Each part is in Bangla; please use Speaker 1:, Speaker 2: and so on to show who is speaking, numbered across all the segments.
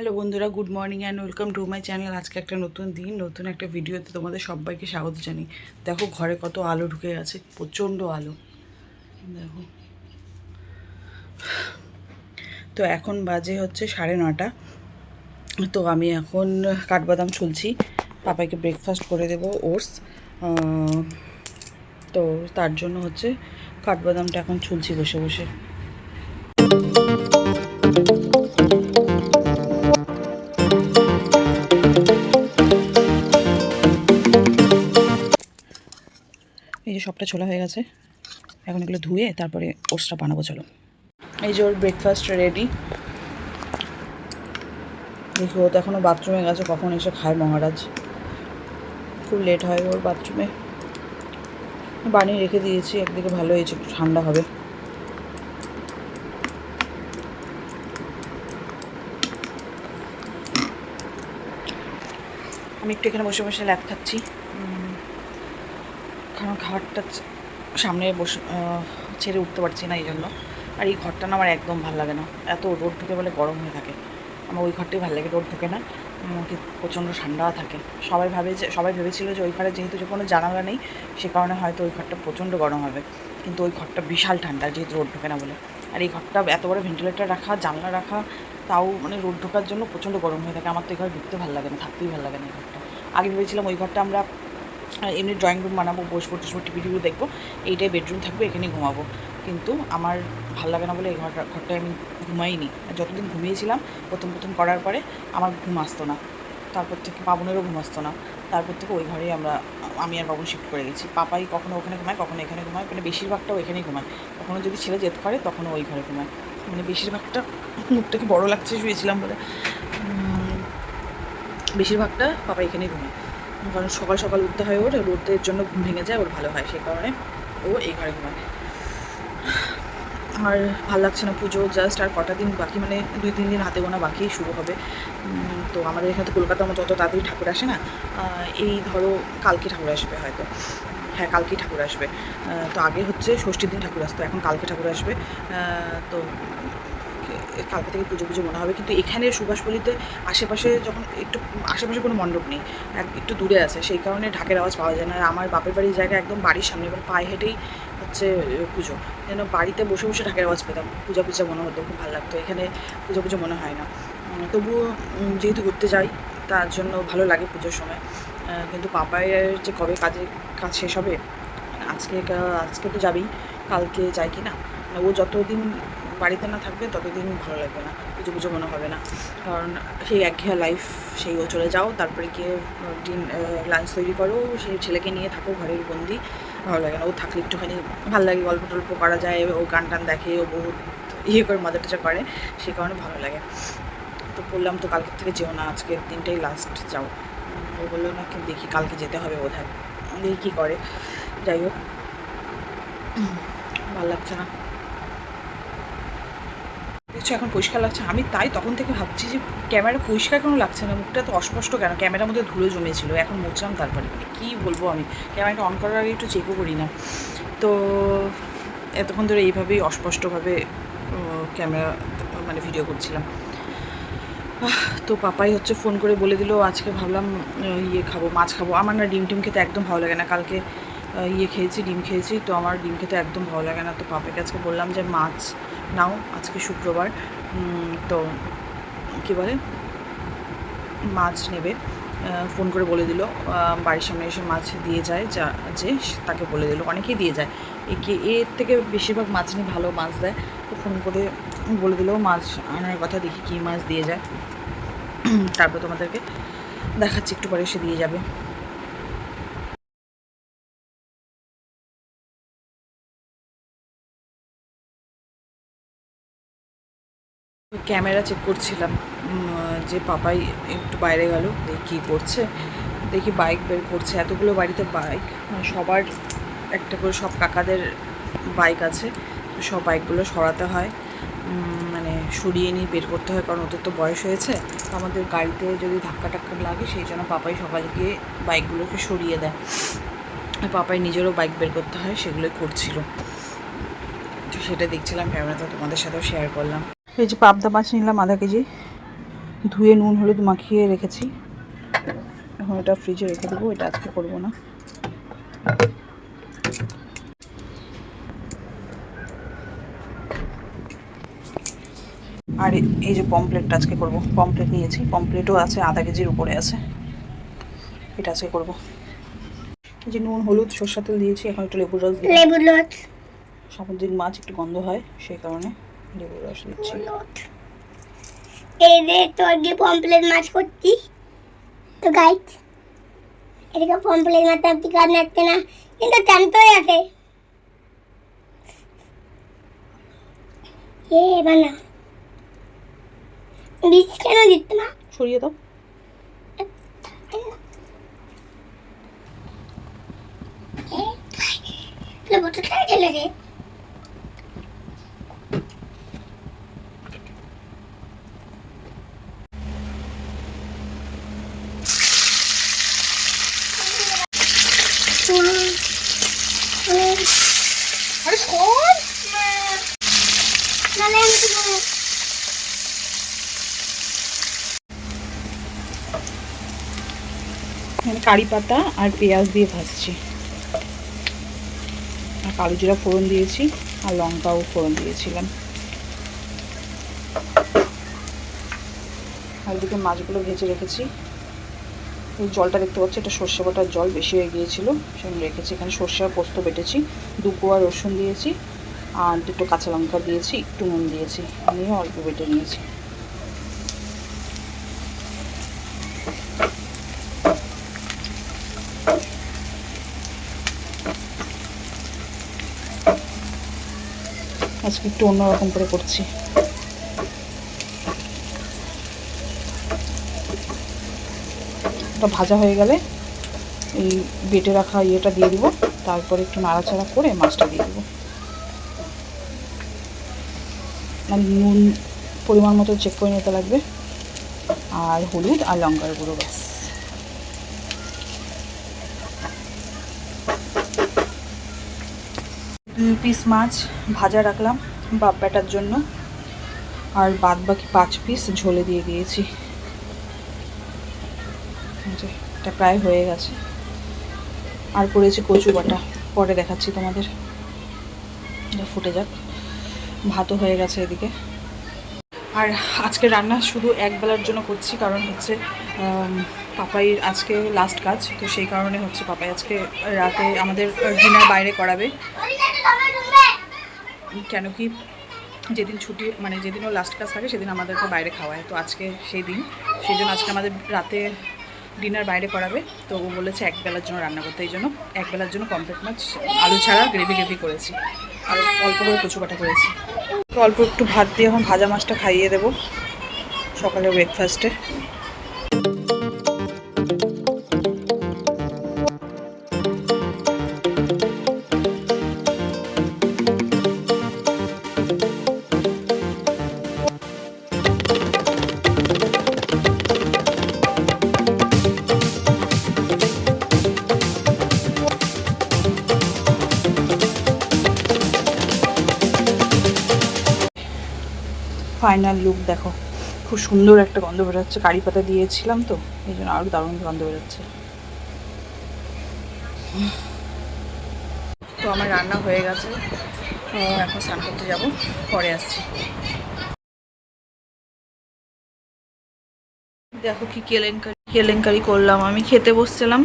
Speaker 1: হ্যালো বন্ধুরা good morning and welcome to my channel আজকে একটা নতুন দিন, নতুন একটা ভিডিওতে তোমাদের সবাইকে স্বাগত জানাই। দেখো, ঘরে কত আলো ঢুকে গেছে, প্রচণ্ড আলো। দেখো। তো এখন বাজে হচ্ছে সাড়ে নটা। তো আমি এখন কাঠবাদাম ছুলছি পাপাইকে ব্রেকফাস্ট করে দেবো, ওটস। তো তার জন্য হচ্ছে কাঠবাদামটা এখন ছুলছি বসে বসে। যে সবটা ছোলা হয়ে গেছে, এখন এগুলো ধুয়ে তারপরে ওটসটা বানাবো, চলো। এই যে ওর ব্রেকফাস্ট রেডি দেখি, ও তো এখনও বাথরুমে গেছে, কখন এসে খায় মহারাজ। খুব লেট হয় ওর বাথরুমে বানিয়ে রেখে দিয়েছি, একদিকে ভালো হয়েছে, একটু ঠান্ডা হবে। আমি একটু এখানে বসে বসে ল্যাপ খাচ্ছি। কারণ চ- সামনে বসে ছেড়ে উঠতে পারছি না এই জন্য আর এই ঘরটা না আমার একদম ভালো লাগে না। এত রোদ ঢুকে বলে গরম হয়ে থাকে। আমার ওই ঘরটাই ভালো লাগে, রোদ ঢুকে না। প্রচণ্ড ঠান্ডা থাকে। সবাই ভাবে যে সবাই ভেবেছিল যে ওই ঘরে যেহেতু যে কোনো জানালা নেই, সে কারণে হয়তো ওই ঘরটা প্রচণ্ড গরম হবে। কিন্তু ওই ঘরটা বিশাল ঠান্ডা যেহেতু রোদ ঢোকে না বলে। আর এই ঘরটা এত বড় ভেন্টিলেটার রাখা, জানলা রাখা, তাও মানে রোদ ঢোকার জন্য প্রচণ্ড গরম হয়ে থাকে। আমার তো এই ঘরে ঢুকতে ভালো লাগে না, থাকতেই ভালো লাগে না এই ঘরটা। আগে ভেবেছিলাম ওই ঘরটা আমরা এমনি ড্রয়িং রুম বানাবো, বসবো টসবো টিভি টিভি দেখব, এইটাই বেডরুম থাকবে এখানেই ঘুমাবো। কিন্তু আমার ভালো লাগে না বলে এই ঘরটা, ঘরটায় আমি ঘুমাইনি। আর যতদিন ঘুমিয়েছিলাম, প্রথম প্রথম করার পরে আমার ঘুম আসতো না। তারপর থেকে বাবুনেরও ঘুম আসতো না। তারপর থেকে ওই ঘরেই আমরা, আমি আর বাবু শিফট করে গেছি। পাপাই কখনো ওখানে ঘুমায়, কখনো এখানে ঘুমায় মানে বেশিরভাগটাও এখানেই ঘুমায়। কখনো যদি ছেলে যেতে পারে তখনও ওই ঘরে ঘুমায়। মানে বেশিরভাগটা মুখটাকে বড় লাগছে শুয়েছিলাম বলে। বেশিরভাগটা পাপা এখানেই ঘুমায়। কারণ সকাল সকাল উঠতে হয় ওর রোদের জন্য ঘুম ভেঙে যায়, ওর ভালো হয় সেই কারণে ও এই ঘরে ঘুমায়। আর ভালো লাগছে না পুজো জাস্ট আর কটা দিন বাকি মানে দুই, তিন দিন হাতে গোনা বাকি শুরু হবে। তো আমাদের এখানে তো কলকাতার মতো অত তাড়াতাড়ি ঠাকুর আসে না। এই ধরো কালকে ঠাকুর আসবে হয়তো। হ্যাঁ কালকেই ঠাকুর আসবে। তো আগে হচ্ছে ষষ্ঠীর দিন ঠাকুর আসতো, এখন কালকে ঠাকুর আসবে। তো কালকে থেকে পুজো পুজো মনে হবে। কিন্তু এখানে সুভাষপল্লিতে আশেপাশে যখন একটু, আশেপাশে কোনো মণ্ডপ নেই, এক- একটু দূরে আছে, সেই কারণে ঢাকের আওয়াজ পাওয়া যায় না। আর আমার বাপের বাড়ির জায়গা একদম বাড়ির সামনে এবার পায়ে হেঁটেই হচ্ছে পুজো। যেন বাড়িতে বসে বসে ঢাকের আওয়াজ পেতাম। পূজা পূজা মনে হতো, খুব ভালো লাগতো। এখানে পুজো পুজো মনে হয় না। তবুও যেহেতু ঘুরতে যাই, তার জন্য ভালো লাগে পুজোর সময়। কিন্তু পাপায়ের যে কবে কাজে কাজ শেষ হবে, আজকে আজকে তো যাবেই। কালকে যাই কি না মানে ও যতদিন বাড়িতে না থাকবে, ততদিন ভালো লাগবে না, কিছু পুজো মনে হবে না। কারণ সেই একঘেয়া লাইফ সেই ও চলে যাও, তারপরে গিয়ে ডিন লাঞ্চ তৈরি করো, সেই ছেলেকে নিয়ে থাকো, ঘরের বন্দি। ভালো লাগে না, ও থাকলে একটুখানি ভালো লাগে, গল্প টল্প করা যায়, ও গান টান দেখে, ও বহুত ইয়ে করে মজা টজা করে সেই কারণে ভালো লাগে। তো বললাম, তো কালকের থেকে যেও না, আজকের দিনটাই লাস্ট যাও। ও বলল, না কি দেখি, কালকে যেতে হবে বোধ হয় দেখি কী করে? যাই হোক, ভালো লাগছে না। দেখছ এখন পরিষ্কার লাগছে আমি তাই তখন থেকে ভাবছি যে ক্যামেরা পরিষ্কার কেন লাগছে না? মুখটা তো অস্পষ্ট কেন? ক্যামেরার মধ্যে ধুলো জমেছিল, এখন মুছলাম তারপরে। মানে কী বলব আমি? ক্যামেরাটা অন করার আগে একটু চেকও করি না। তো এতক্ষণ ধরে এইভাবেই অস্পষ্টভাবে ক্যামেরা মানে ভিডিও করছিলাম। তো পাপাই হচ্ছে ফোন করে বলে দিল, আজকে ভাবলাম ইয়ে খাব, মাছ খাব। আমার না ডিম টিম খেতে একদম ভালো লাগে না। কালকে ইয়ে খেয়েছি, ডিম খেয়েছি, তো আমার ডিম খেতে একদম ভালো লাগে না। তো পাপাকে আজকে বললাম যে মাছ নাও, আজকে শুক্রবার। তো কী বলে? মাছ নেবে। ফোন করে বলে দিল। বাড়ির সামনে এসে মাছ দিয়ে যায়, যা, যে তাকে বলে দিল। অনেকেই দিয়ে যায়। একে এর থেকে বেশিরভাগ মাছ নিয়ে ভালো মাছ দেয়। তো ফোন করে বলে দিল, মাছ আনার কথা, দেখি কী মাছ দিয়ে যায়। তারপর তোমাদেরকে দেখাচ্ছি, একটু পরে এসে দিয়ে যাবে। ক্যামেরা চেক করছিলাম যে পাপাই একটু বাইরে গেল, দেখি কী করছে। দেখি বাইক বের করছে, এতগুলো বাড়িতে বাইক মানে সবার একটা করে সব কাকাদের বাইক আছে, সব বাইকগুলো সরাতে হয় মানে সরিয়ে নিয়ে বের করতে হয়, কারণ ওদের তো বয়স হয়েছে। আমাদের গাড়িতে যদি ধাক্কা টাক্কা লাগে, সেই জন্য পাপাই সকালে গিয়ে বাইকগুলোকে সরিয়ে দেয়। পাপাই নিজেরও বাইক বের করতে হয়, সেগুলোই করছিল। তো সেটা দেখছিলাম ক্যামেরাতে তোমাদের সাথেও শেয়ার করলাম। এই যে পাবদা মাছ নিলাম আধা কেজি। ধুয়ে নুন হলুদ মাখিয়ে রেখেছি। এখন এটা ফ্রিজে রেখে দেবো এটা আজকে করব না। আর এই যে পমপ্লেটটা আজকে করব। পমপ্লেট নিয়েছি পমপ্লেটও আছে আধা কেজির উপরে আছে। এটা আজকে করব। এই যে নুন হলুদ সর্ষা তেল দিয়েছি এখন একটু লেবুর রস
Speaker 2: লেবুর রস।
Speaker 1: সামুদ্রিক মাছ একটু গন্ধ হয় সেই কারণে। রস দিচ্ছি
Speaker 2: এই তোর গিয়ে পম্পলেট মাছ করছি। তো গাইড এদিকে পম্পলেট মাছ আপনি কাজ না? কিন্তু আছে। এ বানা বীজ কেন দিত না?
Speaker 1: সরিয়ে দাও।
Speaker 2: দে
Speaker 1: আরে কোন কারি পাতা আর পেঁয়াজ দিয়ে ভাজছি আর কালো জিরা ফোড়ন দিয়েছি আর লঙ্কাও ফোড়ন দিয়েছিলাম আর এদিকে মাছগুলো ভেজে রেখেছি এই জলটা দেখতে পাচ্ছি, এটা সর্ষে বাটার জল, বেশি হয়ে গিয়েছিল সেখানে রেখেছি। এখানে সর্ষে আর পোস্ত বেটেছি, দু কোয়া রসুন দিয়েছি, আর দুটো কাঁচা লঙ্কা দিয়েছি, একটু নুন দিয়েছি, নিয়ে অল্প বেটে নিয়েছি। আজকে একটু অন্যরকম করে করছি। ওটা ভাজা হয়ে গেলে এই বেটে রাখা ইয়েটা দিয়ে দিব। তারপরে একটু নাড়াচাড়া করে মাছটা দিয়ে দিব। মানে নুন পরিমাণ মতো চেক করে নিতে লাগবে। আর হলুদ আর লঙ্কার গুঁড়ো, ব্যাস। দুই পিস মাছ ভাজা রাখলাম বাপ ব্যাটার জন্য। আর বাদ বাকি পাঁচ পিস ঝোলে দিয়ে দিয়েছি। এটা প্রায় হয়ে গেছে। আর করেছি কচু বাটা। পরে দেখাচ্ছি তোমাদের। এটা ফুটে যাক। ভাতও হয়ে গেছে এদিকে। আর আজকে রান্না শুধু এক বেলার জন্য করছি কারণ হচ্ছে আম, পাপাইর আজকে লাস্ট কাজ। তো সেই কারণে হচ্ছে পাপাই আজকে রাতে আমাদের ডিনার বাইরে করাবে। কেন কি যেদিন ছুটি মানে যেদিন ও লাস্ট কাজ থাকে সেদিন আমাদেরকে বাইরে খাওয়ায়। তো আজকে সেই দিন। সেই জন্য আজকে আমাদের রাতে ডিনার বাইরে করাবে। তো ও বলেছে এক বেলার জন্য রান্না করতে, এই জন্য এক বেলার জন্য কমপ্লিট মাছ, আলু ছাড়া গ্রেভি গ্রেভি করেছি। আর অল্প করে কচু কাটা করেছি। অল্প একটু ভাত দিয়ে এখন ভাজা মাছটা খাইয়ে দেবো সকালে ব্রেকফাস্টে ফাইনাল লুক দেখো। খুব সুন্দর একটা গন্ধ বেরোচ্ছে। কারি পাতা দিয়েছিলাম তো, এই জন্য আরও দারুণ গন্ধ বেরোচ্ছে। তো আমার রান্না হয়ে গেছে। এখন স্নান করতে যাব, পরে আসছি। দেখো কি কেলেঙ্কারি কেলেঙ্কারি করলাম। আমি খেতে বসছিলাম,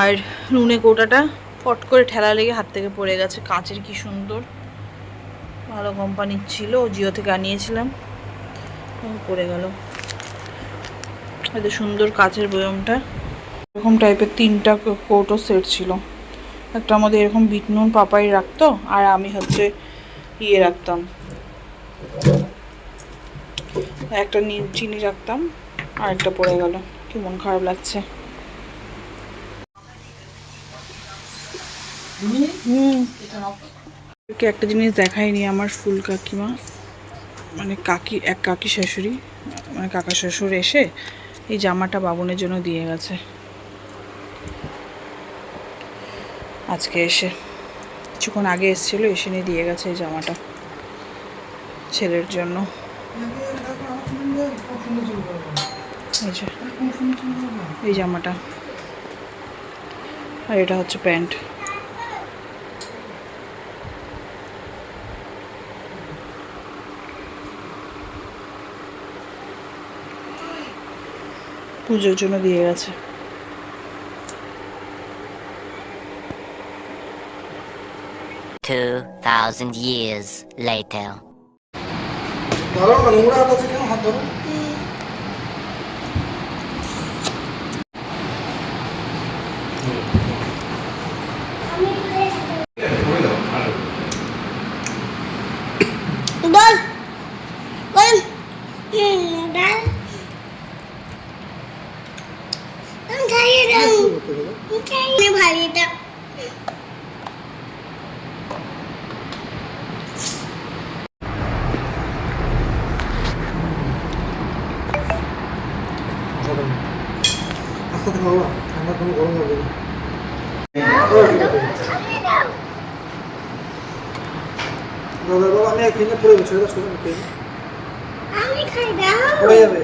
Speaker 1: আর নুনে কৌটাটা ফট করে ঠেলা লেগে হাত থেকে পড়ে গেছে। কাঁচের কি সুন্দর। ভালো কোম্পানির ছিল জিও থেকে আনিয়েছিলাম। পড়ে গেল। এত সুন্দর কাচের বয়মটা। এরকম টাইপের তিনটা কোটও সেট ছিল। একটা আমাদের এরকম বিট নুন পাপাই রাখতো আর আমি হচ্ছে ইয়ে রাখতাম। একটা চিনি রাখতাম আর একটা পড়ে গেল। কি মন খারাপ লাগছে। হুম। ওকে একটা জিনিস দেখায়নি আমার ফুল কাকিমা মানে কাকি, এক কাকি শাশুড়ি মানে কাকা শ্বশুর এসে এই জামাটা বাবনের জন্য দিয়ে গেছে। আজকে এসে কিছুক্ষণ আগে এসেছিল, এসে নিয়ে দিয়ে গেছে এই জামাটা ছেলের জন্য। এই জামাটা। আর এটা হচ্ছে প্যান্ট। পুজোর জন্য দিয়ে গেছে
Speaker 3: Two thousand years later.
Speaker 4: ধরো না নোংরা হাত আছে কেন হাত ধরো
Speaker 2: বল বল হুম ডাল আমি খাইয়ে দাও আমি খাইয়ে ভাবি দাও
Speaker 4: আস্তে আস্তে খাও না ঠান্ডা কোনো গরম লাগবে না দাদা বাবা আমি এখানে পড়ে গেছি মুখে
Speaker 2: আমি খাই দাও
Speaker 4: পড়ে যাবে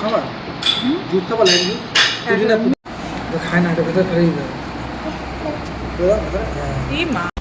Speaker 4: খাবার খায় না হবে।